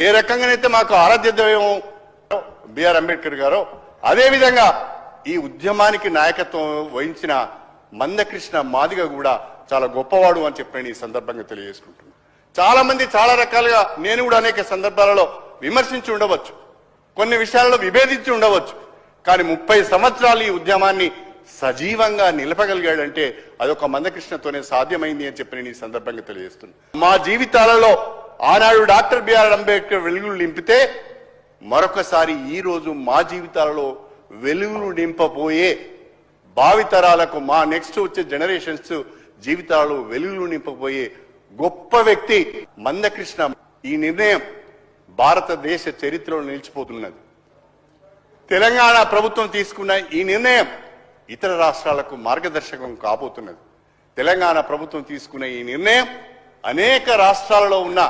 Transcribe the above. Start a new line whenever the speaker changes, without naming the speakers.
ఏ రకంగానైతే మాకు ఆరాధ్య దైవం బిఆర్ అంబేద్కర్ గారు అదేవిధంగా ఈ ఉద్యమానికి నాయకత్వం వహించిన మందకృష్ణ మాదిగ కూడా చాలా గొప్పవాడు అని చెప్పి నేను ఈ సందర్భంగా తెలియజేసుకుంటున్నాను చాలా మంది చాలా రకాలుగా నేను కూడా అనేక సందర్భాలలో విమర్శించి ఉండవచ్చు కొన్ని విషయాలలో విభేదించి ఉండవచ్చు కానీ ముప్పై సంవత్సరాలు ఈ ఉద్యమాన్ని సజీవంగా నిలపగలిగాడంటే అదొక మందకృష్ణతోనే సాధ్యమైంది అని చెప్పి నేను ఈ సందర్భంగా తెలియజేస్తున్నాను మా జీవితాలలో ఆనాడు డాక్టర్ బిఆర్ అంబేద్కర్ వెలుగులు నింపితే మరొకసారి ఈ రోజు మా జీవితాలలో వెలుగులు నింపబోయే భావితరాలకు మా నెక్స్ట్ వచ్చే జనరేషన్స్ జీవితాలలో వెలుగులు నింపబోయే గొప్ప వ్యక్తి మందకృష్ణ. ఈ నిర్ణయం భారతదేశ చరిత్రలో నిలిచిపోతున్నది. తెలంగాణ ప్రభుత్వం తీసుకున్న ఈ నిర్ణయం ఇతర రాష్ట్రాలకు మార్గదర్శకం కాబోతున్నది. తెలంగాణ ప్రభుత్వం తీసుకున్న ఈ నిర్ణయం అనేక రాష్ట్రాలలో ఉన్న